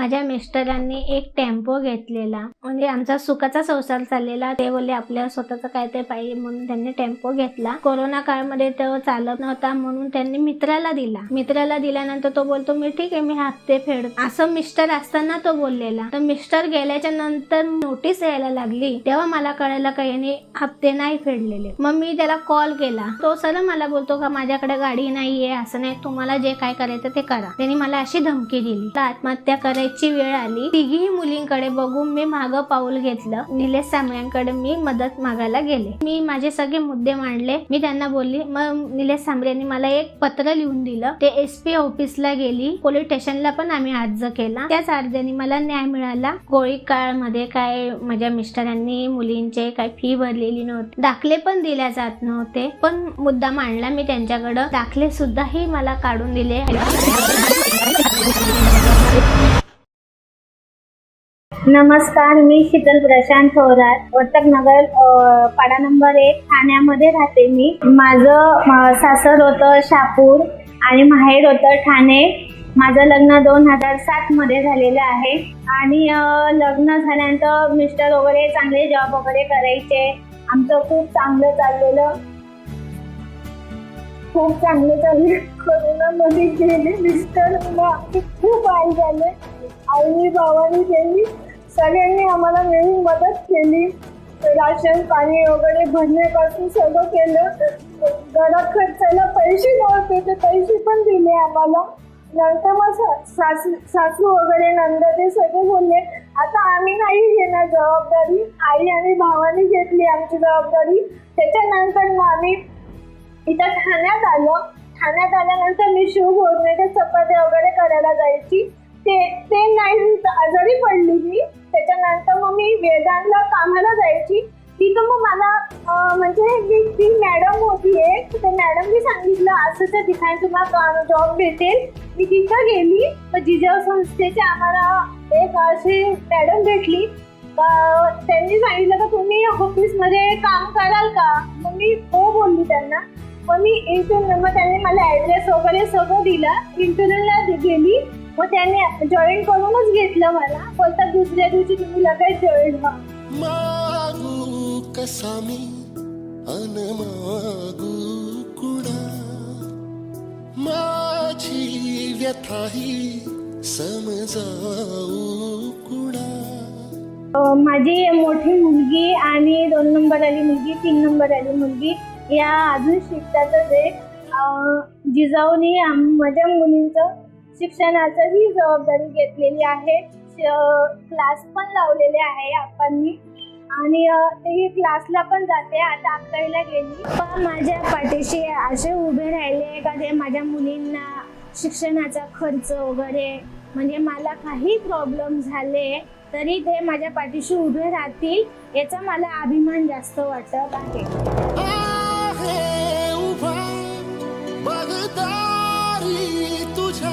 माझ्या मिस्टरांनी एक टेम्पो घेतलेला. म्हणजे आमचा सुखाचा संसार चाललेला. ते बोलले आपल्या स्वतःचं काय ते पाहिजे म्हणून त्यांनी टेम्पो घेतला. कोरोना काळमध्ये तो चालत नव्हता म्हणून त्यांनी मित्राला दिला. मित्राला दिल्यानंतर तो बोलतो मी ठीक आहे मी हप्ते फेड असं मिस्टर असताना तो बोललेला. तर मिस्टर गेल्याच्यानंतर नोटीस यायला लागली. तेव्हा मला कळायला का याने हप्ते नाही फेडलेले. मग मी त्याला कॉल केला. तो सर मला बोलतो का माझ्याकडे गाडी नाहीये असं नाही. तुम्हाला जे काय करायचं ते करा. त्यांनी मला अशी धमकी दिली. तर आत्महत्या करायची वेळ आली. तिघी मुलींकडे बघून मी मागं पाऊल घेतलं. निलेश सांबळ्यांकडे मी मदत मागायला गेले. मी माझे सगळे मुद्दे मांडले. मी त्यांना बोलली मग निलेश सांबऱ्यांनी मला एक पत्र लिहून दिलं. ते एस पी ऑफिसला गेली. पोलीस स्टेशनला पण आम्ही अर्ज केला. त्याच अर्जाने मला न्याय मिळाला. गोळी काळमध्ये काय माझ्या मिस्टरांनी मुलींचे काय फी भरलेली नव्हती. दाखले पण दिल्या जात नव्हते. पण मुद्दा मांडला मी त्यांच्याकडं. दाखले सुद्धाही मला काढून दिले. नमस्कार मी शीतल प्रशांत थोरात. वर्तक नगर पाडा नंबर एक ठाण्यामध्ये राहते मी. माझं सासर होतं शापूर आणि माहेर होतं ठाणे. माझं लग्न दोन हजार सात मध्ये झालेलं आहे. आणि लग्न झाल्यानंतर मिस्टर वगैरे चांगले जॉब वगैरे करायचे. आमचं खूप चांगलं चाललेलं. खूप चांगलं चालले कोरोनामध्ये गेले मिस्टर. खूप आई झाले. आई भावानी गेली सगळ्यांनी आम्हाला मिळून मदत केली. राशन पाणी वगैरे भरण्यापासून सगळं केलं. घरात खर्चायला पैसे नव्हते ते पैसे पण दिले आम्हाला. नंतर मग सा- सासू सासू वगैरे नंद ते सगळे बोलले आता आम्ही नाही घेणार जबाबदारी. आई आणि भावाने घेतली आमची जबाबदारी. त्याच्यानंतर मग आम्ही इथं ठाण्यात आलो. ठाण्यात आल्यानंतर मी शिव ते चपात्या वगैरे करायला जायची. ते ते नाही आजारी पडली मी. त्याच्यानंतर मग मी वेदांतला कामाला जायची. तिथं मग मला म्हणजे मी ती मॅडम होती एक ते मॅडमनी सांगितलं असं ठिकाणी तुम्हाला जॉब भेटेल. मी तिथं गेली. मग जिजाऊ संस्थेचे आम्हाला एक अशी मॅडम भेटली. त्यांनी सांगितलं का तुम्ही ऑफिसमध्ये काम कराल का? मग मी हो बोलली त्यांना. मग मी इंटरव्ह्यू मग त्यांनी मला ऍड्रेस वगैरे सगळं दिलं. इंटरव्ह्यूला गेली. मग त्यांनी जॉईन करूनच घेतलं मला. बोलतात दुसऱ्या दिवशी तुम्ही लगेच जॉईन व्हा. मागू कसा मी? अन मागू कुणा? माझी व्यथाही समजाऊ कुणा? अ, माझी मोठी मुलगी आणि दोन नंबर आली मुलगी तीन नंबर आली मुलगी या अजून शिकतातच आहे अ, जिजाऊनी आम- माझ्या मुलींचं शिक्षणाचंही जबाबदारी घेतलेली आहे. क्लास पण लावलेले आहे आपण आणि अ, ते क्लासला पण जाते. आता अकरावीला गेली. पण माझ्या पाठीशी असे उभे राहिले का ते माझ्या मुलींना शिक्षणाचा खर्च वगैरे म्हणजे मला काही प्रॉब्लेम झाले तरी ते माझ्या पाठीशी उभे राहतील याचा मला अभिमान जास्त वाटत आहे. तुझ्या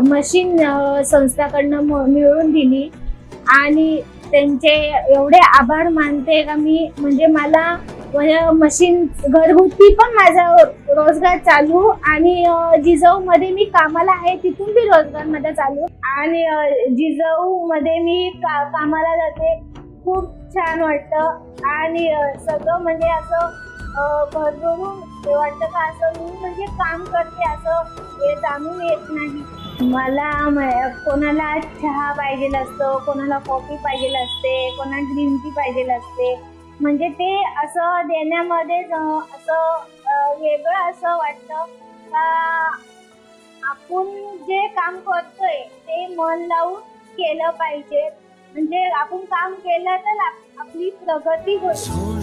मशीन संस्थाकडनं म- मिळवून दिली. आणि त्यांचे एवढे आभार मानते का मी म्हणजे मला मशीन घरगुती पण माझा रोजगार चालू आणि अ, जिजाऊमध्ये मी कामाला आहे तिथून बी रोजगार माझा चालू. आणि अ, जिजाऊमध्ये मी का कामाला जाते खूप छान वाटतं. आणि सगळं म्हणजे असं भरभरून वाटतं का असं मी म्हणजे काम करते असं हे जाणून येत नाही. मला म- कोणाला चहा पाहिजे असतो कोणाला कॉफी पाहिजे असते कोणाला ग्रीन टी पाहिजे असते. म्हणजे ते असं देण्यामध्ये असं वेगळं असं वाटतं का आपण जे काम करतोय ते मन लावून केलं पाहिजे. म्हणजे आपण काम केलं तर आपली प्रगती होते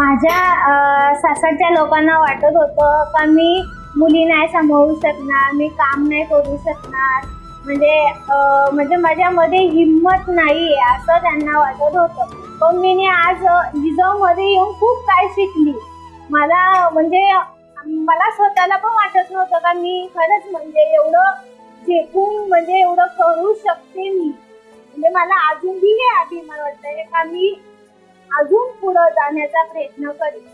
माझ्या सासरच्या लोकांना वाटत होतं का मी मुली नाही सांभाळू शकणार मी काम नाही करू शकणार. म्हणजे म्हणजे माझ्यामध्ये हिंमत नाही आहे असं त्यांना वाटत होतं. पण मी आज जिजाऊमध्ये येऊन खूप काय शिकली. मला म्हणजे मला स्वतःला पण वाटत नव्हतं का मी खरंच म्हणजे एवढं झेपून म्हणजे एवढं करू शकते मी. म्हणजे मला अजूनही हे अभिमान वाटतंय का मी अजून पुढं जाण्याचा प्रयत्न करीन.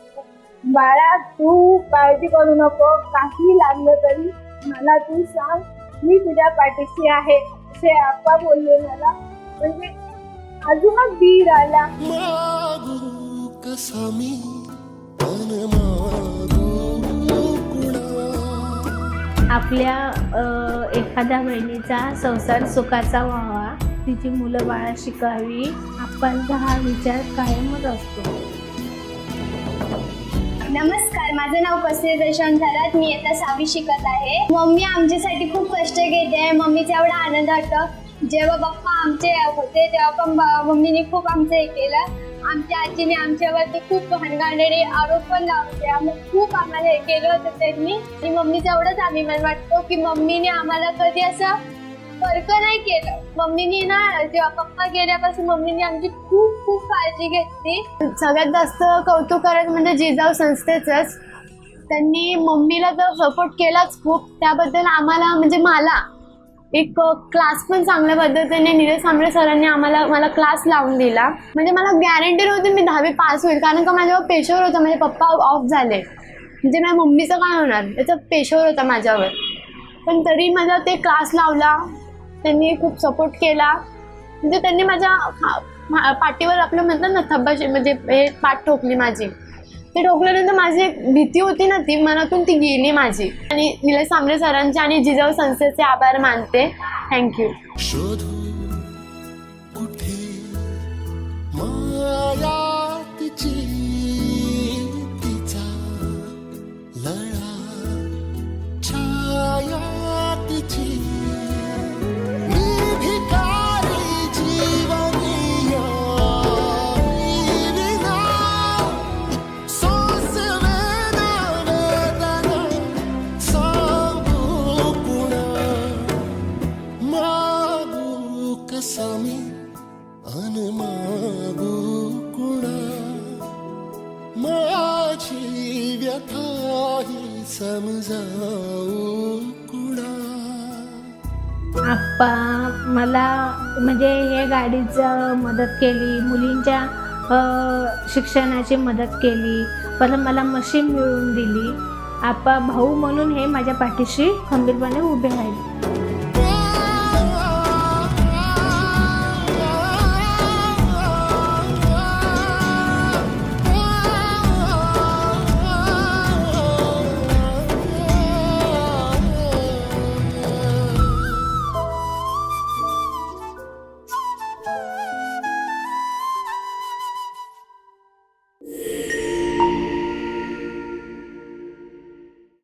बाळा तू काळजी करू नको. काही लागलं तरी मला तू सांग. मी तुझ्या पाठीशी आहे असे आप्पा बोलले मला. म्हणजे अजूनच धीर आला. आपल्या एखाद्या बहिणीचा संसार सुखाचा व्हावा. तिची मुलं बाळा शिकावी आपणचा हा विचार कायमच असतो. नमस्कार माझं नाव कसरी दर्शन थरात मी आता सहावी शिकत आहे. मम्मी आमच्यासाठी खूप कष्ट घेते. आहे मम्मीचा एवढा आनंद वाटतो. जेव्हा पप्पा आमचे होते तेव्हा पण मम्मीने खूप आमचं हे केलं. आमच्या आजीने आमच्यावरती खूप घाणघाणेरे आरोप पण लावले. आम्ही खूप आम्हाला हे केलं होतं त्यांनी. आणि मम्मीचा एवढंच अभिमान वाटतो की मम्मीने आम्हाला कधी असं फरक नाही केलं. मम्मीनी ना जेव्हा पप्पा गेल्यापासून मम्मीने आमची खूप खूप काळजी घेतली. सगळ्यात जास्त कौतुक करत म्हणजे जिजाऊ संस्थेचंच. त्यांनी मम्मीला तर सपोर्ट केलाच खूप. त्याबद्दल आम्हाला म्हणजे मला एक क्लास पण चांगल्या पद्धतीने निलेश सांबळे सरांनी आम्हाला मला क्लास लावून दिला. म्हणजे मला गॅरंटी नव्हती मी दहावी पास होईल. कारण का माझ्यावर पेशवर होतं. माझे पप्पा ऑफ झाले. म्हणजे माझ्या मम्मीचं काय होणार? याचा पेशवर होता माझ्यावर. पण तरी माझा ते क्लास लावला. त्यांनी खूप सपोर्ट केला. म्हणजे त्यांनी माझ्या पाठीवर आपलं म्हणतात ना थब्बाशी म्हणजे हे पाठ ठोकली माझी. ते ठोकल्यानंतर माझी एक भीती होती ना ती मनातून ती गेली माझी. आणि निलेश सांबरे सरांचे आणि जिजाऊ संस्थेचे आभार मानते. थँक्यू शोधू कुठे माया माझी आप्पा मला म्हणजे हे गाडीचं मदत केली मुलींच्या शिक्षणाची मदत केली परत मला मशीन मिळवून दिली. आप्पा भाऊ म्हणून हे माझ्या पाठीशी खंबीरपणे उभे राहिले.